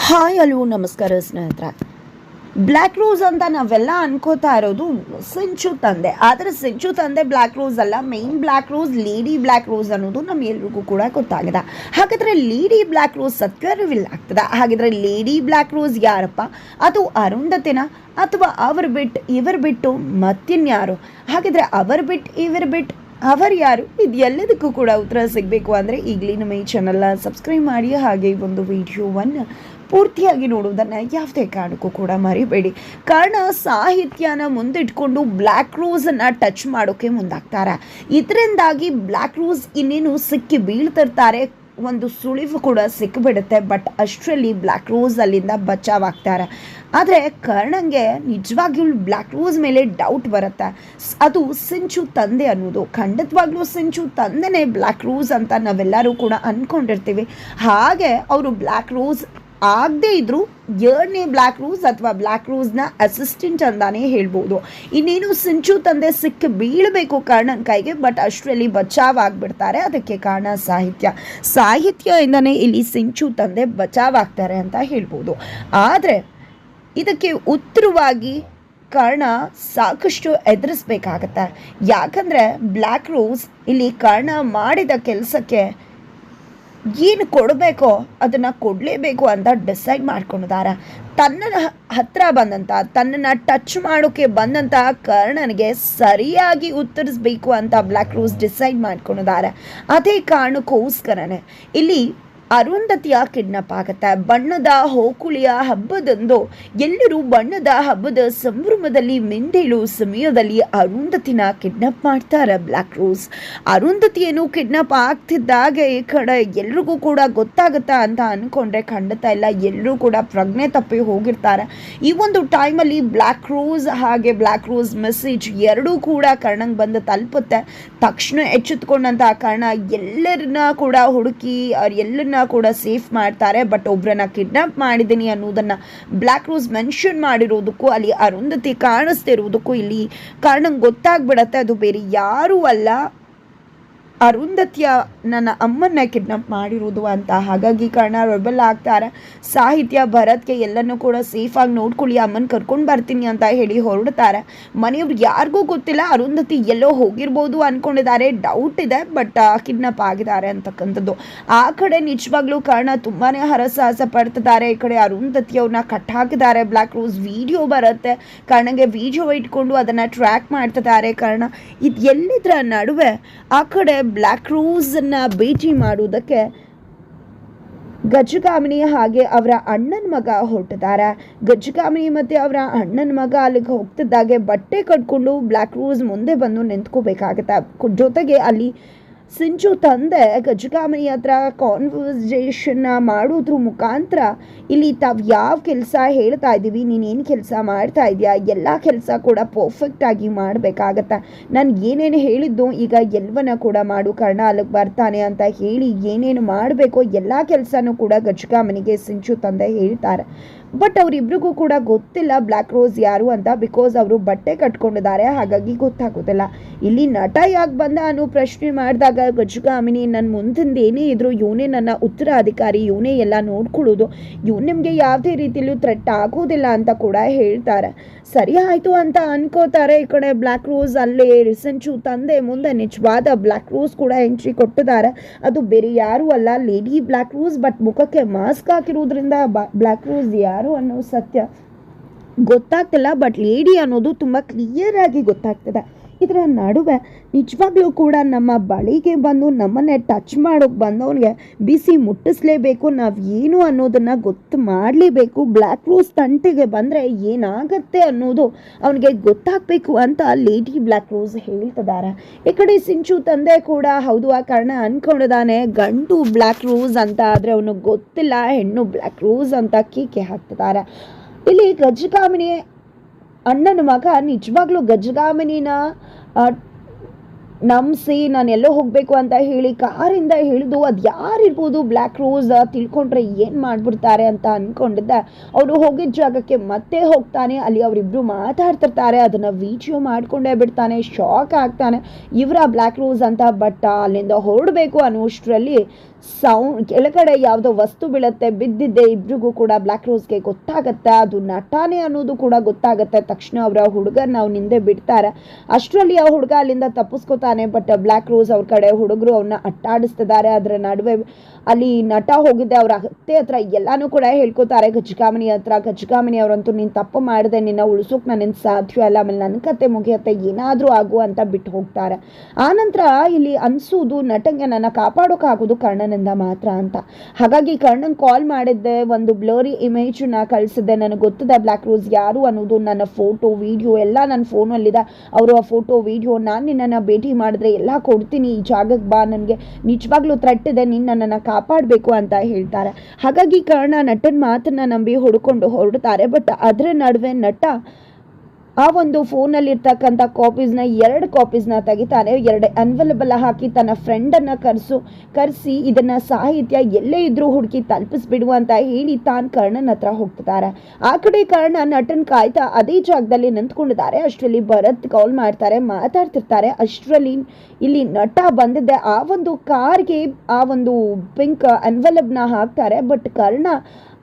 Hi hello ನಮಸ್ಕಾರ ಸ್ನೇಹಿತರೆ. Black rose ಅಂತ ನಾವೆಲ್ಲ ಅನ್ಕೋತಾ ಇರೋದು ಸಿಂಚು ತಂದೆ. ಆದರೆ ಸಿಂಚು ತಂದೆ ಬ್ಲ್ಯಾಕ್ ರೋಸ್ ಅಲ್ಲ. Main Black Rose Lady Black Rose ಅನ್ನೋದು ನಮ್ಗೆಲ್ರಿಗೂ ಕೂಡ ಗೊತ್ತಾಗಿದೆ. ಹಾಗಾದರೆ ಲೇಡಿ ಬ್ಲ್ಯಾಕ್ ರೋಸ್ ಸತ್ಯ ಆಗ್ತದೆ? ಹಾಗಿದ್ರೆ ಲೇಡಿ ಬ್ಲ್ಯಾಕ್ ರೋಸ್ ಯಾರಪ್ಪ? ಅದು ಅರುಂಧತಿನ ಅಥವಾ ಅವರು ಬಿಟ್ಟು ಇವರು ಬಿಟ್ಟು ಮತ್ತಿನ್ಯಾರು ಹಾಗಿದ್ರೆ ಅವರು ಬಿಟ್ಟು ಇವರು ಬಿಟ್ಟು ಅವರು ಯಾರು? ಇದು ಎಲ್ಲದಕ್ಕೂ ಕೂಡ ಉತ್ತರ ಸಿಗಬೇಕು. ಅಂದರೆ ಈಗಲೇ ನಮ್ಮ ಈ ಚಾನಲ್ನ ಸಬ್ಸ್ಕ್ರೈಬ್ ಮಾಡಿ. ಹಾಗೆ ಒಂದು ವಿಡಿಯೋವನ್ನು ಪೂರ್ತಿಯಾಗಿ ನೋಡುವುದನ್ನು ಯಾವುದೇ ಕಾರಣಕ್ಕೂ ಕೂಡ ಮರಿಬೇಡಿ. ಕಾರಣ ಸಾಹಿತ್ಯನ ಮುಂದಿಟ್ಕೊಂಡು ಬ್ಲ್ಯಾಕ್ ರೋಸನ್ನು ಟಚ್ ಮಾಡೋಕ್ಕೆ ಮುಂದಾಗ್ತಾರೆ. ಇದರಿಂದಾಗಿ ಬ್ಲ್ಯಾಕ್ ರೋಸ್ ಇನ್ನೇನು ಸಿಕ್ಕಿ ಬೀಳ್ತಿರ್ತಾರೆ, ಒಂದು ಸುಳಿವು ಕೂಡ ಸಿಕ್ಕಿಬಿಡುತ್ತೆ ಬಟ್ ಅಷ್ಟರಲ್ಲಿ ಬ್ಲ್ಯಾಕ್ ರೋಸ್ ಅಲ್ಲಿಂದ ಬಚಾವಾಗ್ತಾರೆ. ಆದರೆ ಕರ್ಣಂಗೆ ನಿಜವಾಗಿಯೂ ಬ್ಲ್ಯಾಕ್ ರೋಸ್ ಮೇಲೆ ಡೌಟ್ ಬರುತ್ತೆ. ಅದು ಸಿಂಚು ತಂದೆ ಅನ್ನೋದು. ಖಂಡಿತವಾಗ್ಲೂ ಸಿಂಚು ತಂದೆನೇ ಬ್ಲ್ಯಾಕ್ ರೋಸ್ ಅಂತ ನಾವೆಲ್ಲರೂ ಕೂಡ ಅಂದ್ಕೊಂಡಿರ್ತೀವಿ ಹಾಗೆ ಅವರು ಬ್ಲ್ಯಾಕ್ ರೋಸ್ ಆಗದೇ ಇದ್ದರೂ ಎರಡನೇ ಬ್ಲ್ಯಾಕ್ ರೂಸ್ ಅಥವಾ ಬ್ಲ್ಯಾಕ್ ರೋಸ್ನ ಅಸಿಸ್ಟೆಂಟ್ ಅಂತಾನೆ ಹೇಳ್ಬೋದು. ಇನ್ನೇನು ಸಿಂಚು ತಂದೆ ಸಿಕ್ಕ ಬೀಳಬೇಕು ಕರ್ಣನ್ ಕೈಗೆ ಬಟ್ ಅಷ್ಟರಲ್ಲಿ ಬಚಾವ್ ಆಗ್ಬಿಡ್ತಾರೆ ಅದಕ್ಕೆ ಕಾರಣ ಸಾಹಿತ್ಯ. ಸಾಹಿತ್ಯದಿಂದನೇ ಇಲ್ಲಿ ಸಿಂಚು ತಂದೆ ಬಚಾವ್ ಆಗ್ತಾರೆ ಅಂತ ಹೇಳ್ಬೋದು. ಆದರೆ, ಇದಕ್ಕೆ ಉತ್ತರವಾಗಿ ಕರ್ಣ ಸಾಕಷ್ಟು ಎದುರಿಸ್ಬೇಕಾಗತ್ತೆ. ಯಾಕಂದರೆ ಬ್ಲ್ಯಾಕ್ ರೋಸ್ ಇಲ್ಲಿ ಕರ್ಣ ಮಾಡಿದ ಕೆಲಸಕ್ಕೆ ಏನು ಕೊಡಬೇಕೋ ಅದನ್ನು ಕೊಡಲೇಬೇಕು ಅಂತ ಡಿಸೈಡ್ ಮಾಡ್ಕೊಂಡಿದ್ದಾರೆ ತನ್ನ ಹತ್ತಿರ ಬಂದಂಥ ತನ್ನನ್ನು ಟಚ್ ಮಾಡೋಕ್ಕೆ ಬಂದಂಥ ಕರ್ಣನಿಗೆ ಸರಿಯಾಗಿ ಉತ್ತರಿಸಬೇಕು ಅಂತ ಬ್ಲ್ಯಾಕ್ ರೋಸ್ ಡಿಸೈಡ್ ಮಾಡ್ಕೊಂಡಿದ್ದಾರೆ ಅದೇ ಕಾರಣಕ್ಕೋಸ್ಕರನೇ ಇಲ್ಲಿ ಅರುಂಧತಿಯ ಕಿಡ್ನಪ್ ಆಗುತ್ತೆ. ಬಣ್ಣದ ಹೋಕುಳಿಯ ಹಬ್ಬದಂದು ಎಲ್ಲರೂ ಬಣ್ಣದ ಹಬ್ಬದ ಸಂಭ್ರಮದಲ್ಲಿ ಮಿಂದೇಳು ಸಮಯದಲ್ಲಿ ಅರುಂಧತಿನ ಕಿಡ್ನಪ್ ಮಾಡ್ತಾರೆ ಬ್ಲ್ಯಾಕ್ ರೋಸ್. ಅರುಂಧತಿಯನ್ನು ಕಿಡ್ನಪ್ ಆಗ್ತಿದ್ದಾಗ ಈ ಕಡೆ ಎಲ್ರಿಗೂ ಕೂಡ ಗೊತ್ತಾಗುತ್ತಾ ಅಂತ ಅನ್ಕೊಂಡ್ರೆ ಖಂಡಿತ ಇಲ್ಲ. ಎಲ್ಲರೂ ಕೂಡ ಪ್ರಜ್ಞೆ ತಪ್ಪಿ ಹೋಗಿರ್ತಾರೆ. ಈ ಒಂದು ಟೈಮಲ್ಲಿ ಬ್ಲ್ಯಾಕ್ ರೋಸ್ ಹಾಗೆ ಬ್ಲ್ಯಾಕ್ ರೋಸ್ ಮೆಸೇಜ್ ಎರಡೂ ಕೂಡ ಕರ್ಣಂಗೆ ಬಂದು ತಲುಪುತ್ತೆ. ತಕ್ಷಣ ಎಚ್ಚೆತ್ಕೊಂಡಂತ ಕಾರಣ ಎಲ್ಲರನ್ನ ಕೂಡ ಹುಡುಕಿ ಅವ್ರ ಎಲ್ಲರನ್ನ ಕೂಡ ಸೇಫ್ ಮಾಡ್ತಾರೆ, ಬಟ್ ಒಬ್ರನ್ನ ಕಿಡ್ನಾಪ್ ಮಾಡಿದ್ದೀನಿ ಅನ್ನೋದನ್ನ ಬ್ಲ್ಯಾಕ್ ರೋಸ್ ಮೆನ್ಷನ್ ಮಾಡಿರೋದಕ್ಕೂ ಅಲ್ಲಿ ಅರುಂಧತಿ ಕಾಣಿಸ್ತಿರೋದಕ್ಕೂ ಇಲ್ಲಿ ಕಾರಣ ಗೊತ್ತಾಗ್ಬಿಡತ್ತೆ. ಅದು ಬೇರೆ ಯಾರೂ ಅಲ್ಲ. ಅರುಂಧತಿಯ ನನ್ನ ಅಮ್ಮನ್ನ ಕಿಡ್ನಾಪ್ ಮಾಡಿರೋದು ಅಂತ. ಹಾಗಾಗಿ ಕರ್ಣ ರೆಬಲ್ ಆಗ್ತಾರೆ. ಸಾಹಿತ್ಯ, ಭರತ್ಗೆ ಎಲ್ಲನೂ ಕೂಡ ಸೇಫಾಗಿ ನೋಡ್ಕೊಳ್ಳಿ, ಅಮ್ಮನ ಕರ್ಕೊಂಡು ಬರ್ತೀನಿ ಅಂತ ಹೇಳಿ ಹೊರಡ್ತಾರೆ. ಮನೆಯವ್ರು ಯಾರಿಗೂ ಗೊತ್ತಿಲ್ಲ, ಅರುಂಧತಿ ಎಲ್ಲೋ ಹೋಗಿರ್ಬೋದು ಅನ್ಕೊಂಡಿದ್ದಾರೆ. ಡೌಟ್ ಇದೆ ಬಟ್ ಕಿಡ್ನಾಪ್ ಆಗಿದ್ದಾರೆ ಅಂತಕ್ಕಂಥದ್ದು. ಆ ಕಡೆ ನಿಜವಾಗ್ಲೂ ಕರ್ಣ ತುಂಬಾನೇ ಹರಸಾಹಸ ಪಡ್ತಿದ್ದಾರೆ. ಈ ಕಡೆ ಅರುಂಧತಿಯವ್ರನ್ನ ಕಟ್ ಹಾಕಿದ್ದಾರೆ. ಬ್ಲ್ಯಾಕ್ ರೋಸ್ ವಿಡಿಯೋ ಬರುತ್ತೆ. ಕರ್ಣಗೆ ವಿಡಿಯೋ ಇಟ್ಕೊಂಡು ಅದನ್ನು ಟ್ರ್ಯಾಕ್ ಮಾಡ್ತಿದ್ದಾರೆ ಕರ್ಣ. ಇದು ಎಲ್ಲಿದ್ರ ನಡುವೆ? ಆ ಕಡೆ ಬ್ಲ್ಯಾಕ್ ರೋಸನ್ನು ಭೇಟಿ ಮಾಡುವುದಕ್ಕೆ ಗಜಗಾಮಿನಿ ಹಾಗೆ ಅವರ ಅಣ್ಣನ ಮಗ ಹೊರಟಿದ್ದಾರೆ. ಗಜಗಾಮಿನಿ ಮತ್ತೆ ಅವರ ಅಣ್ಣನ ಮಗ ಅಲ್ಲಿಗೆ ಹೋಗ್ತಿದ್ದಾಗೆ ಬಟ್ಟೆ ಕಟ್ಕೊಂಡು ಬ್ಲ್ಯಾಕ್ ರೋಸ್ ಮುಂದೆ ಬಂದು ನಿಂತ್ಕೋಬೇಕಾಗತ್ತೆ. ಜೊತೆಗೆ ಅಲ್ಲಿ ಸಿಂಚು ತಂದೆ, ಗಜಗಾಮಿನಿ ಹತ್ರ ಕಾನ್ವರ್ಸೇಷನ್ನ ಮಾಡೋದ್ರ ಮುಖಾಂತರ ಇಲ್ಲಿ ತಾವು ಯಾವ ಕೆಲಸ ಹೇಳ್ತಾ ಇದ್ದೀವಿ ನೀನೇನು ಕೆಲಸ ಮಾಡ್ತಾ ಇದೆಯಾ, ಎಲ್ಲ ಕೆಲಸ ಕೂಡ ಪರ್ಫೆಕ್ಟಾಗಿ ಮಾಡಬೇಕಾಗತ್ತೆ? ನಾನು ಏನೇನು ಹೇಳಿದ್ದು ಈಗ ಎಲ್ಲವನ್ನ ಕೂಡ ಮಾಡು ಕರ್ಣ ಅಲ್ಲಿಗೆ ಬರ್ತಾನೆ ಅಂತ ಹೇಳಿ ಏನೇನು ಮಾಡಬೇಕೋ ಎಲ್ಲ ಕೆಲಸನೂ ಕೂಡ ಗಜಗಾಮನಿಗೆ ಸಿಂಚು ತಂದೆ ಹೇಳ್ತಾರೆ. ಬಟ್ ಅವರಿಬ್ರಿಗೂ ಕೂಡ ಗೊತ್ತಿಲ್ಲ ಬ್ಲ್ಯಾಕ್ ರೋಸ್ ಯಾರು ಅಂತ ಬಿಕಾಸ್ ಅವರು ಬಟ್ಟೆ ಕಟ್ಕೊಂಡಿದ್ದಾರೆ. ಹಾಗಾಗಿ ಗೊತ್ತಾಗೋದಿಲ್ಲ. ಇಲ್ಲಿ ನಟ ಯಾಕೆ ಬಂದ ಅನ್ನೋ ಪ್ರಶ್ನೆ ಮಾಡಿದಾಗ ಗಜಗಾಮಿನಿ ನನ್ನ ಮುಂದಿಂದ ಏನೇ ಇದ್ರು ಇವನೇ ನನ್ನ ಉತ್ತರಾಧಿಕಾರಿ ಇವನೇ ಎಲ್ಲ ನೋಡ್ಕೊಳ್ಳೋದು. ಇವ್ನು ನಿಮಗೆ ಯಾವುದೇ ರೀತಿಯಲ್ಲೂ ಥ್ರೆಟ್ ಆಗೋದಿಲ್ಲ ಅಂತ ಕೂಡ ಹೇಳ್ತಾರೆ. ಸರಿ ಆಯಿತು ಅಂತ ಅನ್ಕೋತಾರೆ ಈ ಕಡೆ ಬ್ಲ್ಯಾಕ್ ರೋಸ್ ಅಲ್ಲೇ. ರಿಸೆಂಚು ತಂದೆ ಮುಂದೆ ನಿಜವಾದ ಬ್ಲ್ಯಾಕ್ ರೋಸ್ ಕೂಡ ಎಂಟ್ರಿ ಕೊಟ್ಟಿದ್ದಾರೆ. ಅದು ಬೇರೆ ಯಾರೂ ಅಲ್ಲ. ಲೇಡಿ ಬ್ಲ್ಯಾಕ್ ರೋಸ್ ಬಟ್ ಮುಖಕ್ಕೆ ಮಾಸ್ಕ್ ಹಾಕಿರೋದ್ರಿಂದ ಬ್ಲ್ಯಾಕ್ ರೋಸ್ ಯಾರು ಅನ್ನೋ ಸತ್ಯ ಗೊತ್ತಾಗ್ತಿಲ್ಲ ಬಟ್ ಲೇಡಿ ಅನ್ನೋದು ತುಂಬ ಕ್ಲಿಯರ್ ಆಗಿ ಗೊತ್ತಾಗ್ತದೆ. ಇದರ ನಡುವೆ ನಿಜವಾಗ್ಲೂ ಕೂಡ ನಮ್ಮ ಬಳಿಗೆ ಬಂದು ನಮ್ಮನ್ನೇ ಟಚ್ ಮಾಡೋಕೆ ಬಂದವನಿಗೆ ಬಿಸಿ ಮುಟ್ಟಿಸ್ಲೇಬೇಕು. ನಾವು ಏನು ಅನ್ನೋದನ್ನು ಗೊತ್ತು ಮಾಡಲೇಬೇಕು. ಬ್ಲ್ಯಾಕ್ ರೋಸ್ ತಂಟೆಗೆ ಬಂದರೆ ಏನಾಗತ್ತೆ ಅನ್ನೋದು ಅವನಿಗೆ ಗೊತ್ತಾಗಬೇಕು ಅಂತ ಲೇಡಿ ಬ್ಲ್ಯಾಕ್ ರೋಸ್ ಹೇಳ್ತಿದ್ದಾರೆ ಈ ಕಡೆ ಸಿಂಚು ತಂದೆ ಕೂಡ ಹೌದು ಆ ಕಾರಣ ಅನ್ಕೊಂಡಿದ್ದಾನೆ ಗಂಡು ಬ್ಲ್ಯಾಕ್ ರೋಸ್ ಅಂತ ಆದರೆ ಅವನಿಗೆ ಗೊತ್ತಿಲ್ಲ. ಹೆಣ್ಣು ಬ್ಲ್ಯಾಕ್ ರೋಸ್ ಅಂತ ಕೀಕೆ ಹಾಕ್ತಿದ್ದಾರೆ ಇಲ್ಲಿ ಗಜಗಾಮಿನಿ ಅಣ್ಣನ ಮಗ ನಿಜವಾಗ್ಲೂ ಆ, ನಂಬಿಸಿ ನಾನು ಎಲ್ಲೋ ಹೋಗಬೇಕು ಅಂತ ಹೇಳಿ ಕಾರಿಂದ ಹಿಡಿದು ಅದು ಯಾರಿರ್ಬೋದು ಬ್ಲ್ಯಾಕ್ ರೋಸ್ ತಿಳ್ಕೊಂಡ್ರೆ ಏನು ಮಾಡಿಬಿಡ್ತಾರೆ ಅಂತ ಅಂದ್ಕೊಂಡಿದ್ದೆ ಅವರು ಹೋಗಿದ್ದ ಜಾಗಕ್ಕೆ ಮತ್ತೆ ಹೋಗ್ತಾನೆ ಅಲ್ಲಿ ಅವರಿಬ್ಬರು ಮಾತಾಡ್ತಿರ್ತಾರೆ ಅದನ್ನು ವಿಡಿಯೋ ಮಾಡ್ಕೊಂಡೇ ಬಿಡ್ತಾನೆ ಶಾಕ್ ಆಗ್ತಾನೆ. ಇವರ ಬ್ಲ್ಯಾಕ್ ರೋಸ್ ಅಂತ ಬಟ್ ಅಲ್ಲಿಂದ ಹೊರಡಬೇಕು ಅನ್ನೋಷ್ಟರಲ್ಲಿ ಸೌಂಡ್ ಕೆಳಗಡೆ ಯಾವುದೋ ವಸ್ತು ಬೀಳುತ್ತೆ ಬಿದ್ದಿದ್ದೆ ಇಬ್ರಿಗೂ ಕೂಡ ಬ್ಲ್ಯಾಕ್ ರೋಸ್ಗೆ ಗೊತ್ತಾಗತ್ತೆ, ಅದು ನಟಾನೆ ಅನ್ನೋದು ಕೂಡ ಗೊತ್ತಾಗತ್ತೆ. ತಕ್ಷಣ ಅವರ ಹುಡುಗನ ಅವ್ನ ಹಿಂದೆ ಬಿಡ್ತಾರೆ. ಅಷ್ಟರಲ್ಲಿ ಆ ಹುಡುಗ ಅಲ್ಲಿಂದ ತಪ್ಪಿಸ್ಕೋತಾನೆ ಬಟ್ ಬ್ಲ್ಯಾಕ್ ರೋಸ್ ಅವ್ರ ಕಡೆ ಹುಡುಗರು ಅವನ್ನ ಅಟ್ಟಾಡಿಸ್ತಿದ್ದಾರೆ. ಅದರ ನಡುವೆ ಅಲ್ಲಿ ನಟ ಹೋಗಿದ್ದೆ, ಅವ್ರ ಅತ್ತೆ ಹತ್ರ ಎಲ್ಲಾನು ಕೂಡ ಹೇಳ್ಕೊತಾರೆ, ಗಜಗಾಮಿನಿ ಹತ್ರ, ಗಜಗಾಮಿನಿ ಅವರಂತೂ ನೀನು ತಪ್ಪು ಮಾಡಿದೆ, ನಿನ್ನ ಉಳಿಸೋಕೆ ನನ್ನಿಂದ ಸಾಧ್ಯ ಅಲ್ಲ ಆಮೇಲೆ ನನ್ನ ಕತೆ ಮುಗಿಯತ್ತೆ, ಏನಾದರೂ ಆಗು ಅಂತ ಬಿಟ್ಟು ಹೋಗ್ತಾರೆ. ಆನಂತರ ಇಲ್ಲಿ ಅನ್ಸೋದು, ನಟಂಗೆ ನನ್ನ ಕಾಪಾಡೋಕ್ಕಾಗೋದು ಕರ್ಣನಿಂದ ಮಾತ್ರ ಅಂತ. ಹಾಗಾಗಿ ಕರ್ಣನ್ ಕಾಲ್ ಮಾಡಿದ್ದೆ, ಒಂದು ಬ್ಲರಿ ಇಮೇಜನ್ನ ಕಳಿಸಿದ್ದೆ. ನನಗೆ ಗೊತ್ತಿದೆ ಬ್ಲ್ಯಾಕ್ ರೋಸ್ ಯಾರು ಅನ್ನೋದು, ನನ್ನ ಫೋಟೋ ವೀಡಿಯೋ ಎಲ್ಲ ನನ್ನ ಫೋನಲ್ಲಿದೆ ಅವರು ಆ ಫೋಟೋ ವೀಡಿಯೋ ನಾನು ನಿನ್ನನ್ನು ಭೇಟಿ ಮಾಡಿದ್ರೆ ಎಲ್ಲ ಕೊಡ್ತೀನಿ, ಈ ಜಾಗಕ್ಕೆ ಬಾ, ನನಗೆ ನಿಜವಾಗ್ಲೂ ಇದೆ, ನೀನು ನನ್ನನ್ನು ಕಾಪಾಡಬೇಕು ಅಂತ ಹೇಳ್ತಾರೆ. ಹಾಗಾಗಿ ಕರ್ಣ ನಟನ ಮಾತನ್ನು ನಂಬಿ ಹುಡ್ಕೊಂಡು ಹೊರಡ್ತಾರೆ. ಬಟ್ ಅದರ ನಡುವೆ ನಟ ಆ ಒಂದು ಫೋನಲ್ಲಿರ್ತಕ್ಕಂಥ ಕಾಪೀಸ್ನ ಎರಡು ಕಾಪೀಸ್ನ ತೆಗಿತಾನೆ, ಎರಡು ಅನ್ವಲಬಲ್ ಹಾಕಿ ತನ್ನ ಫ್ರೆಂಡನ್ನು ಕರೆಸು, ಕರೆಸಿ ಇದನ್ನ ಸಾಹಿತ್ಯ ಎಲ್ಲೇ ಇದ್ರೂ ಹುಡುಕಿ ತಲುಪಿಸ್ಬಿಡು ಅಂತ ಹೇಳಿ ತಾನು ಕರ್ಣನ ಹತ್ರ ಹೋಗ್ತಿದ್ದಾರೆ. ಆ ಕಡೆ ಕರ್ಣ ನಟನ್ ಕಾಯ್ತಾ ಅದೇ ಜಾಗದಲ್ಲಿ ನಿಂತ್ಕೊಂಡಿದ್ದಾರೆ. ಅಷ್ಟರಲ್ಲಿ ಭರತ್ ಕಾಲ್ ಮಾಡ್ತಾರೆ, ಮಾತಾಡ್ತಿರ್ತಾರೆ. ಅಷ್ಟರಲ್ಲಿ ಇಲ್ಲಿ ನಟ ಬಂದಿದ್ದೆ. ಆ ಒಂದು ಕಾರ್ಗೆ ಆ ಒಂದು ಪಿಂಕ್ ಅನ್ವಲಬ್ನ ಹಾಕ್ತಾರೆ. ಬಟ್ ಕರ್ಣ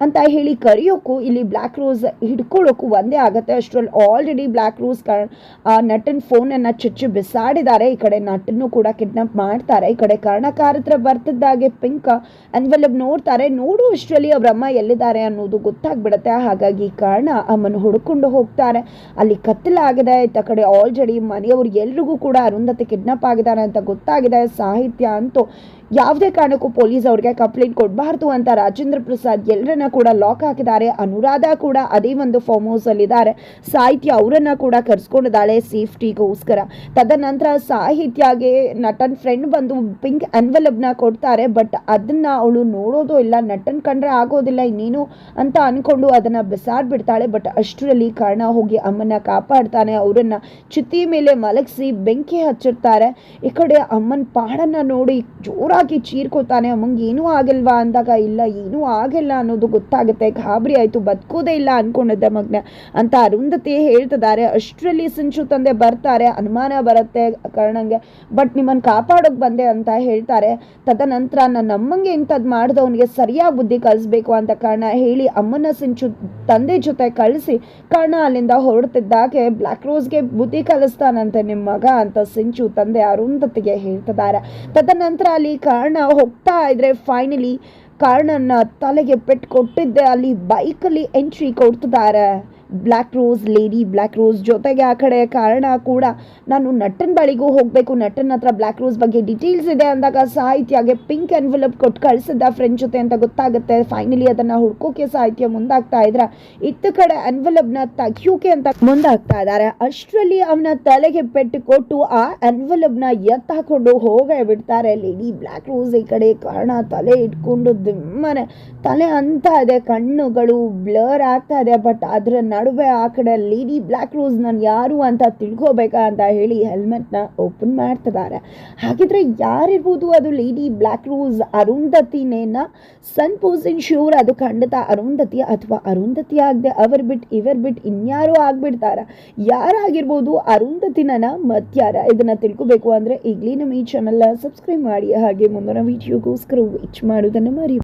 ಅಂತ ಹೇಳಿ ಕರೆಯೋಕ್ಕೂ ಇಲ್ಲಿ ಬ್ಲ್ಯಾಕ್ ರೋಸ್ ಹಿಡ್ಕೊಳ್ಳೋಕ್ಕೂ ಒಂದೇ ಆಗುತ್ತೆ. ಅಷ್ಟರಲ್ಲಿ ಆಲ್ರೆಡಿ ಬ್ಲ್ಯಾಕ್ ರೋಸ್ ಕ ಆ ನಟನ ಫೋನನ್ನು ಚುಚ್ಚು ಬಿಸಾಡಿದ್ದಾರೆ. ಈ ಕಡೆ ನಟನ್ನು ಕೂಡ ಕಿಡ್ನಾಪ್ ಮಾಡ್ತಾರೆ. ಈ ಕಡೆ ಕರ್ಣಕಾರ ಹತ್ರ ಬರ್ತಿದ್ದಾಗೆ ಪಿಂಕ್ ಅನ್ವೆಲಪ್ ನೋಡ್ತಾರೆ. ನೋಡು ಅಷ್ಟರಲ್ಲಿ ಅವ್ರ ಅಮ್ಮ ಎಲ್ಲಿದ್ದಾರೆ ಅನ್ನೋದು ಗೊತ್ತಾಗ್ಬಿಡುತ್ತೆ. ಹಾಗಾಗಿ ಕಾರಣ ಅಮ್ಮನ ಹುಡುಕೊಂಡು ಹೋಗ್ತಾರೆ. ಅಲ್ಲಿ ಕತ್ತಲಾಗಿದೆ ಇತ್ತ ಕಡೆ ಆಲ್ರೆಡಿ ಮನೆಯವರು ಎಲ್ರಿಗೂ ಕೂಡ ಅರುಂಧತಿ ಕಿಡ್ನಾಪ್ ಆಗಿದ್ದಾರೆ ಅಂತ ಗೊತ್ತಾಗಿದೆ. ಸಾಹಿತ್ಯ ಅಂತೂ ಯಾವುದೇ ಕಾರಣಕ್ಕೂ ಪೊಲೀಸ್ ಅವ್ರಿಗೆ ಕಂಪ್ಲೇಂಟ್ ಕೊಡಬಾರ್ದು ಅಂತ ರಾಜೇಂದ್ರ ಪ್ರಸಾದ್ ಎಲ್ಲರನ್ನ ಕೂಡ ಲಾಕ್ ಹಾಕಿದ್ದಾರೆ. ಅನುರಾಧ ಕೂಡ ಅದೇ ಒಂದು ಫಾರ್ಮ್ ಹೌಸ್ ಅಲ್ಲಿದ್ದಾರೆ. ಸಾಹಿತ್ಯ ಅವರನ್ನ ಕೂಡ ಕರ್ಸ್ಕೊಂಡಿದ್ದಾಳೆ ಸೇಫ್ಟಿಗೋಸ್ಕರ. ತದನಂತರ ಸಾಹಿತ್ಯಗೆ ನಟನ್ ಫ್ರೆಂಡ್ ಬಂದು ಪಿಂಕ್ನ ಕೊಡ್ತಾರೆ ಬಟ್ ಅದನ್ನ ಅವಳು ನೋಡೋದು ಇಲ್ಲ. ನಟನ್ ಕಂಡ್ರೆ ಆಗೋದಿಲ್ಲ, ಇನ್ನೇನು ಅಂತ ಅನ್ಕೊಂಡು ಅದನ್ನ ಬಿಸಾಡ್ಬಿಡ್ತಾಳೆ ಬಟ್ ಅಷ್ಟರಲ್ಲಿ ಕರ್ಣ ಹೋಗಿ ಅಮ್ಮನ ಕಾಪಾಡ್ತಾನೆ. ಅವರನ್ನ ಚಿತ್ತಿ ಮೇಲೆ ಮಲಗಿಸಿ ಬೆಂಕಿ ಹಚ್ಚಿರ್ತಾರೆ. ಈ ಕಡೆ ಅಮ್ಮನ ಪಾಡನ್ನ ನೋಡಿ ಜೋರಾಗಿ ಚೀರ್ಕೋತಾನೆ ಅಮ್ಮಂಗೆ ಏನೂ ಆಗಿಲ್ವಾ ಅಂದಾಗ, ಇಲ್ಲ, ಏನೂ ಆಗಿಲ್ಲ ಅನ್ನೋದು ಗೊತ್ತಾಗುತ್ತೆ. ಗಾಬರಿ ಆಯಿತು, ಬದುಕೋದೇ ಇಲ್ಲ ಅಂದ್ಕೊಂಡಿದ್ದೆ ಮಗ್ನ. ಅಂತ ಅರುಂಧತಿ ಹೇಳ್ತಿದ್ದಾರೆ. ಅಷ್ಟರಲ್ಲಿ ಸಿಂಚು ತಂದೆ ಬರ್ತಾರೆ, ಅನುಮಾನ ಬರುತ್ತೆ ಕರ್ಣಂಗೆ. ಬಟ್ ನಿಮ್ಮನ್ನು ಕಾಪಾಡೋಕೆ ಬಂದೆ ಅಂತ ಹೇಳ್ತಾರೆ. ತದನಂತರ ನನ್ನ ಅಮ್ಮಂಗೆ ಇಂಥದ್ದು ಮಾಡಿದವನಿಗೆ ಸರಿಯಾಗಿ ಬುದ್ಧಿ ಕಲಿಸ್ಬೇಕು ಅಂತ ಕರ್ಣ ಹೇಳಿ ಅಮ್ಮನ ಸಿಂಚು ತಂದೆ ಜೊತೆ ಕಳಿಸಿ ಕರ್ಣ ಅಲ್ಲಿಂದ ಹೊರಡ್ತಿದ್ದಾಗೆ ಬ್ಲ್ಯಾಕ್ ರೋಸ್ಗೆ ಬುದ್ಧಿ ಕಲಿಸ್ತಾನಂತೆ ನಿಮ್ಮ ಮಗ ಅಂತ ಸಿಂಚು ತಂದೆ ಅರುಂಧತಿಗೆ ಹೇಳ್ತಿದ್ದಾರೆ. ತದನಂತರ ಅಲ್ಲಿ ಕರ್ಣ ಹೋಗ್ತಾ ಇದ್ರೆ ಫೈನಲಿ ಕಾರಣನ ತಲೆಗೆ ಪೆಟ್ಟು ಕೊಟ್ಟಿದ್ದೆ ಅಲ್ಲಿ ಬೈಕಲ್ಲಿ ಎಂಟ್ರಿ ಕೊಡ್ತಿದ್ದಾರೆ. Black Rose Lady Black Rose ಜೊತೆಗೆ ಆ ಕಡೆ ಕಾರಣ ಕೂಡ ನಾನು ನಟನ್ ಬಳಿಗೂ ಹೋಗಬೇಕು. ನಟನ್ ಹತ್ರ ಬ್ಲ್ಯಾಕ್ ರೋಸ್ ಬಗ್ಗೆ ಡೀಟೇಲ್ಸ್ ಇದೆ ಅಂದಾಗ ಸಾಹಿತ್ಯಗೆ ಪಿಂಕ್ ಎನ್ವಲಪ್ ಕೊಟ್ಟು ಕಳಿಸಿದ್ದ ಫ್ರೆಂಡ್ ಜೊತೆ ಅಂತ ಗೊತ್ತಾಗುತ್ತೆ. ಫೈನಲಿ ಅದನ್ನು ಹುಡ್ಕೋಕೆ ಸಾಹಿತ್ಯ ಮುಂದಾಗ್ತಾ ಇದ್ರ. ಇತ್ತ ಕಡೆ ಎನ್ವಲಪ್ನ ತೆಗಿಯೋಕೆ ಅಂತ ಮುಂದಾಗ್ತಾ ಇದ್ದಾರೆ. ಅಷ್ಟರಲ್ಲಿ ಅವನ ತಲೆಗೆ ಪೆಟ್ಟು ಕೊಟ್ಟು ಆ ಎನ್ವಲಪ್ನ ಎತ್ತಾಕೊಂಡು ಹೋಗೇ ಬಿಡ್ತಾರೆ. ಲೇಡಿ ಬ್ಲ್ಯಾಕ್ ರೋಸ್ ಈ ಕಡೆ ಕಾರಣ ತಲೆ ಇಟ್ಕೊಂಡು ದಿಮ್ಮನೆ. ತಲೆ ಅಂತ ಇದೆ, ಕಣ್ಣುಗಳು ಬ್ಲರ್ ಆಗ್ತಾ ಇದೆ ಬಟ್ ಅದರ ನಡುವೆ ಆ ಕಡೆ ಲೇಡಿ ಬ್ಲ್ಯಾಕ್ ರೋಸ್ ನಾನು ಯಾರು ಅಂತ ತಿಳ್ಕೋಬೇಕಾ ಅಂತ ಹೇಳಿ ಹೆಲ್ಮೆಟ್ನ ಓಪನ್ ಮಾಡ್ತಿದ್ದಾರೆ. ಹಾಗಿದ್ರೆ ಯಾರಿರ್ಬೋದು ಅದು ಲೇಡಿ ಬ್ಲ್ಯಾಕ್ ರೋಸ್ ಅರುಂಧತಿನೇನ? ಸನ್ ಪೋಸಿನ್ ಶೂರ್ ಅದು ಖಂಡಿತ ಅರುಂಧತಿ ಅಥವಾ ಅರುಂಧತಿ ಆಗದೆ ಅವರ್ ಬಿಟ್ ಇವರ್ ಬಿಟ್ ಇನ್ಯಾರು ಆಗ್ಬಿಡ್ತಾರ. ಯಾರಾಗಿರ್ಬೋದು ಅರುಂಧತಿನ ಮತ್ಯಾರ ಇದನ್ನ ತಿಳ್ಕೋಬೇಕು ಅಂದ್ರೆ ಈಗಲೇ ನಮ್ಮ ಈ ಚಾನಲ್ನ ಸಬ್ಸ್ಕ್ರೈಬ್ ಮಾಡಿ. ಹಾಗೆ ಮುಂದಿನ ವಿಡಿಯೋಗೋಸ್ಕರ ವಿಚ್ ಮಾಡೋದನ್ನು ಮರಿ